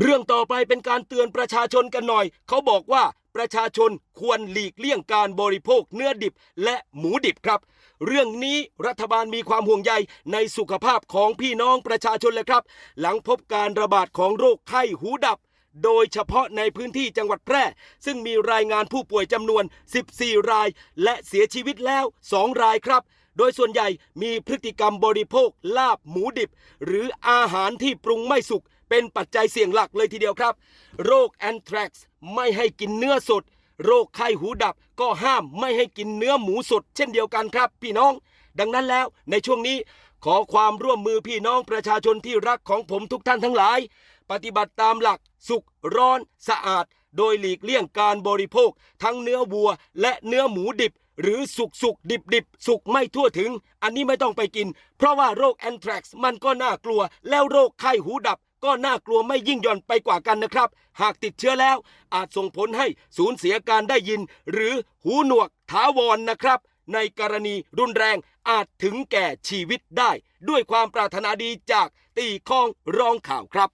เรื่องต่อไปเป็นการเตือนประชาชนกันหน่อย เขาบอกว่าประชาชนควรหลีกเลี่ยงการบริโภคเนื้อดิบและหมูดิบครับ เรื่องนี้รัฐบาลมีความห่วงใยในสุขภาพของพี่น้องประชาชนเลยครับ หลังพบการระบาดของโรคไข้หูดับ โดยเฉพาะในพื้นที่จังหวัดแพร่ ซึ่งมีรายงานผู้ป่วยจำนวน 14 ราย และเสียชีวิตแล้ว 2 รายครับโดยส่วนใหญ่มีพฤติกรรมบริโภคลาบหมูดิบ หรืออาหารที่ปรุงไม่สุก เป็นปัจจัยเสี่ยงหลักเลยทีเดียวครับ โรคแอนทรักซ์ไม่ให้กินเนื้อสด โรคไข้หูดับก็ห้ามไม่ให้กินเนื้อหมูสด เช่นเดียวกันครับ พี่น้อง ดังนั้นแล้วในช่วงนี้ขอความร่วมมือพี่น้องประชาชนที่รักของผมทุกท่านทั้งหลาย ปฏิบัติตามหลัก สุกร้อน สะอาด โดยหลีกเลี่ยงการบริโภค ทั้งเนื้อวัว และเนื้อหมูดิบ หรือสุกสุกดิบดิบสุกไม่ทั่วถึง อันนี้ไม่ต้องไปกิน เพราะว่าโรคแอนทรักซ์มันก็น่ากลัว แล้วโรคไข้หูดับ ก็น่ากลัวไม่ยิ่งหย่อนไปกว่ากันนะครับ หากติดเชื้อแล้วอาจส่งผลให้สูญเสียการได้ยิน หรือหูหนวกถาวรนนะครับ ในกรณีรุนแรงอาจถึงแก่ชีวิตได้ ด้วยความปรารถนาดีจากตีข้องรองข่าวครับ